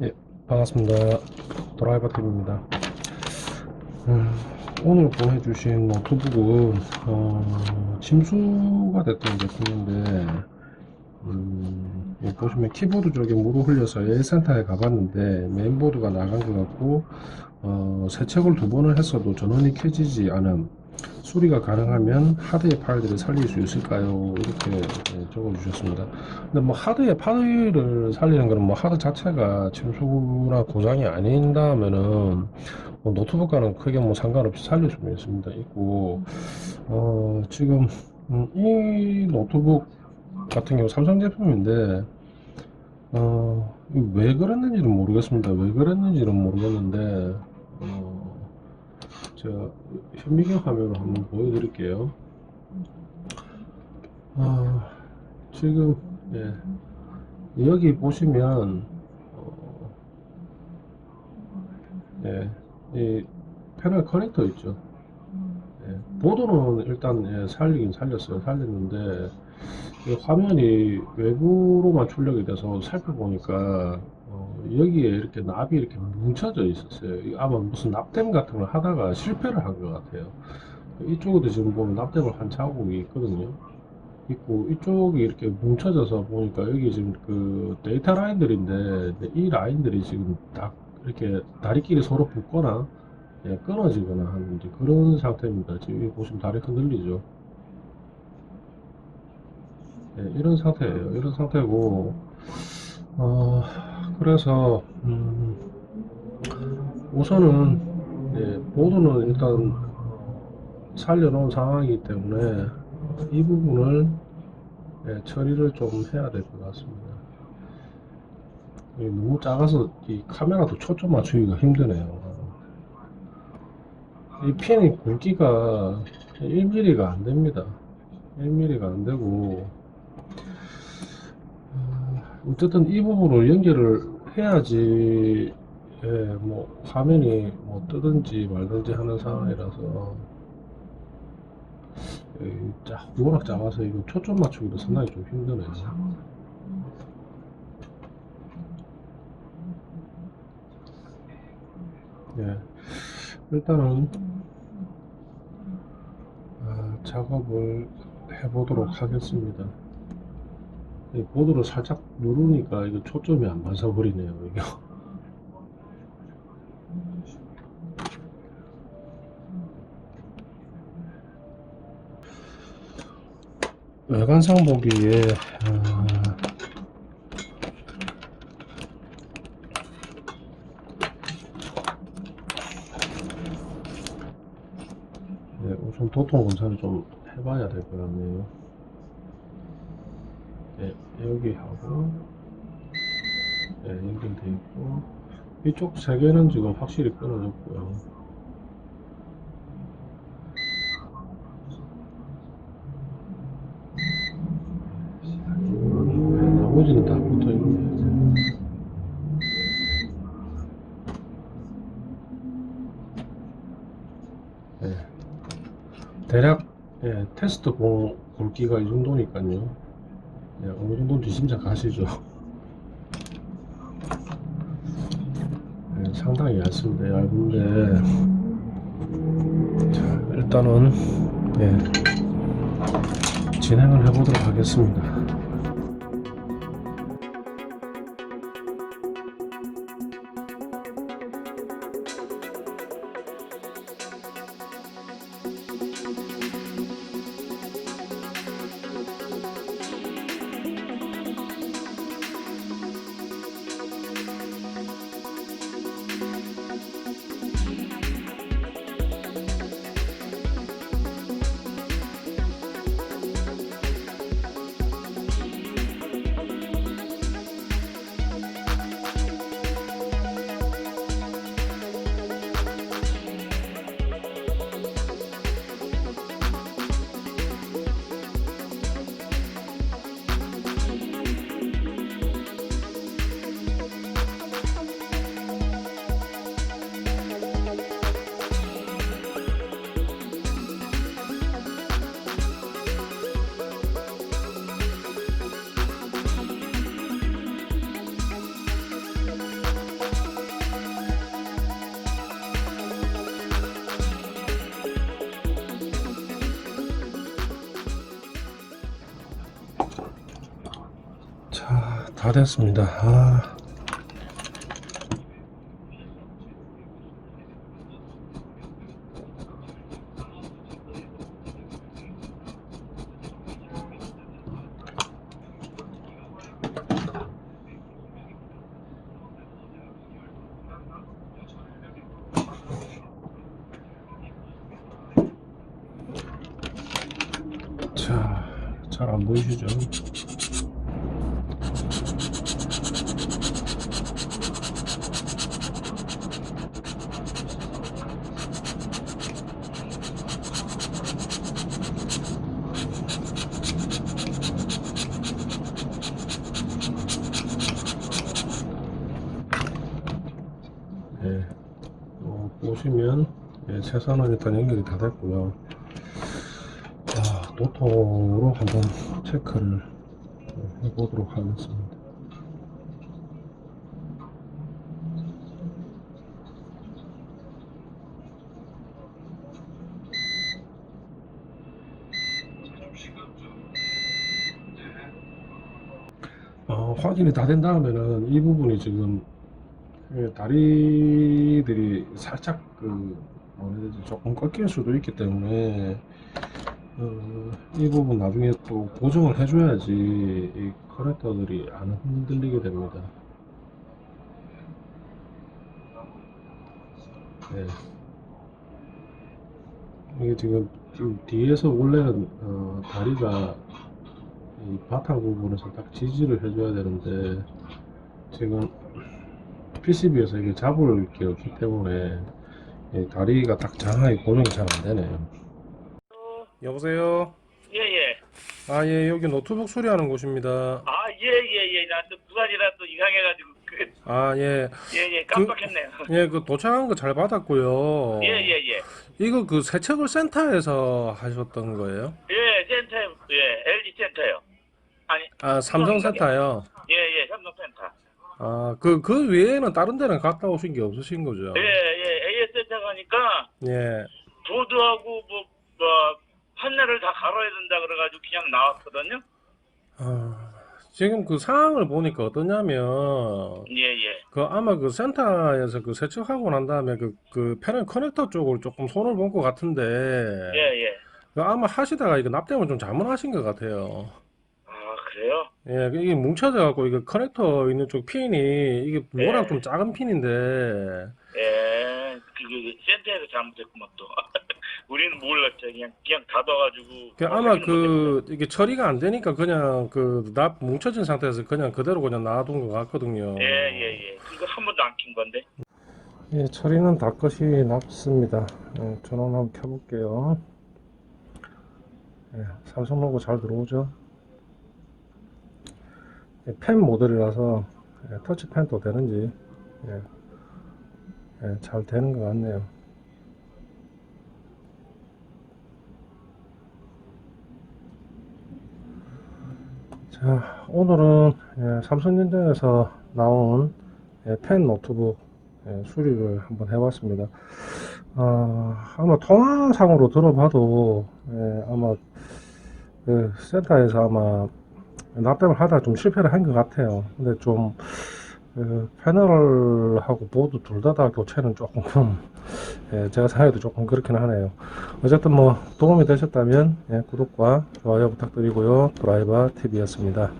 예, 반갑습니다. 드라이버 팀입니다. 음, 오늘 보내주신 노트북은 어, 침수가 됐던 제품인데 음, 여기 보시면 키보드 쪽에 물을 흘려서 A센터에 가봤는데 메인보드가 나간 것 같고 어, 세척을 두 번을 했어도 전원이 켜지지 않음 수리가 가능하면 하드의 파일들을 살릴 수 있을까요? 이렇게 예, 적어주셨습니다. 근데 뭐 하드의 파일을 살리는 거는 뭐 하드 자체가 침수나 고장이 아닌다면은 뭐 노트북과는 크게 뭐 상관없이 살릴 수는 있습니다. 있고 어 지금 음, 이 노트북 같은 경우 삼성 제품인데 어왜 그랬는지는 모르겠습니다. 왜 그랬는지는 모르겠는데 어 제가 현미경 화면을 한번 보여드릴게요. 아, 지금 예, 여기 보시면 어, 예, 이 패널 커넥터 있죠. 예, 보드는 일단 예, 살리긴 살렸어요. 살렸는데 이 화면이 외부로만 출력이 돼서 살펴보니까 어, 여기에 이렇게 납이 이렇게 뭉쳐져 있었어요. 이 아마 무슨 납땜 같은 걸 하다가 실패를 한 것 같아요. 이쪽에도 지금 보면 납땜을 한 자국이 있거든요. 있고 이쪽이 이렇게 뭉쳐져서 보니까 여기 지금 그 데이터 라인들인데 이 라인들이 지금 다 이렇게 다리끼리 서로 붙거나 예, 끊어지거나 하는 그런 상태입니다. 지금 여기 보시면 다리 흔들리죠. 예, 이런 상태예요. 이런 상태고 어, 그래서 음, 우선은 예, 보드는 일단 살려놓은 상황이기 때문에 이 부분을 예, 처리를 좀 해야 될 것 같습니다. 너무 작아서 이 카메라도 초점 맞추기가 힘드네요. 이 핀이 굵기가 1mm가 안 됩니다. 1mm가 안 되고 어, 어쨌든 이 부분을 연결을 해야지 예, 뭐 화면이 뭐 뜨든지 말든지 하는 상황이라서 예, 자, 워낙 작아서 이거 초점 맞추기도 상당히 좀 힘드네요. 예, 일단은 아, 작업을 해보도록 하겠습니다. 이 보드를 살짝 누르니까 이거 초점이 안 맞아 버리네요. 이게. 외관상 보기에 아, 네, 우선 도통 검사를 좀 해봐야 될 것 같네요. 네, 여기 하고 네, 연결돼 있고 이쪽 세 개는 지금 확실히 끊어졌고요. 네, 나머지는 다 붙어 있네요. 네. 대략 예, 테스트 공 굵기가 이 정도니까요. 예, 어느 정도인지 짐작하시죠. 예, 상당히 얇습니다. 얇은데 자, 일단은 예, 진행을 해보도록 하겠습니다. 다 됐습니다. 아. 자, 잘 안 보이시죠? 예, 어, 보시면 예, 최선은 일단 연결이 다 됐고요. 자, 노트로 한번 체크를 해보도록 하겠습니다. 어, 확인이 다 된 다음에는 이 부분이 지금 예, 다리들이 살짝 그 조금 꺾일 수도 있기 때문에 어, 이 부분 나중에 또 고정을 해줘야지 이 커넥터들이 안 흔들리게 됩니다. 네. 이게 지금, 지금 뒤에서 원래는 어, 다리가 이 바탕 부분에서 딱 지지를 해줘야 되는데 지금 PCB에서 이게 잡을 게 없기 때문에 이 다리가 딱 장하게 고정이 잘 안 되네요. 여보세요? 예, 예. 아, 예, 여기 노트북 수리하는 곳입니다. 아, 예, 예, 예. 나또 부산이라 또 이상해가지고, 그, 아, 예. 예, 예. 깜빡했네요. 예, 그 도착한 거 잘 받았고요. 예, 예, 예. 이거 그 세척을 센터에서 하셨던 거예요? 예, 센터, 예, LG 센터요. 아니, 아, 삼성 센터요? 예, 예, 삼성 센터. 아, 그, 그 외에는 다른 데는 갔다 오신 게 없으신 거죠? 예, 예, AS 센터 가니까, 예. 보드하고 뭐, 뭐, 판넬을 다 갈아야 된다 그래가지고 그냥 나왔거든요. 아, 지금 그 상황을 보니까 어떠냐면, 예, 예. 그 아마 그 센터에서 그 세척하고 난 다음에 그, 그 패널 커넥터 쪽을 조금 손을 본 것 같은데, 예, 예. 그 아마 하시다가 이거 납땜을 좀 잘못하신 것 같아요. 아, 그래요? 예, 이게 뭉쳐져 갖고 이게 커넥터 있는 쪽 핀이 이게 워낙 예. 좀 작은 핀인데, 예, 그게 센터에서 잘못했구만 또. 우리는 몰랐죠. 그냥, 그냥 닫아가지고. 그뭐 아마 확인을 그 이게 처리가 안 되니까 그냥 그 납 뭉쳐진 상태에서 그냥 그대로 그냥 놔둔 것 같거든요. 예, 예, 예. 이거 한 번도 안 킨 건데. 예, 처리는 다 끝이 났습니다. 예, 전원 한번 켜볼게요. 예, 삼성 로고 잘 들어오죠? 예, 펜 모델이라서 예, 터치펜도 되는지 예, 예, 잘 되는 것 같네요. 자, 오늘은 예, 삼성전자에서 나온 예, 펜 노트북 예, 수리를 한번 해봤습니다. 어, 아마 통화상으로 들어봐도 예, 아마 그 센터에서 아마 납땜을 하다 좀 실패를 한 것 같아요. 근데 좀 그 패널하고 보드 둘 다 다 교체는 조금 예, 제가 생각해도 조금 그렇긴 하네요. 어쨌든 뭐 도움이 되셨다면 예, 구독과 좋아요 부탁드리고요. 드라이버 TV였습니다.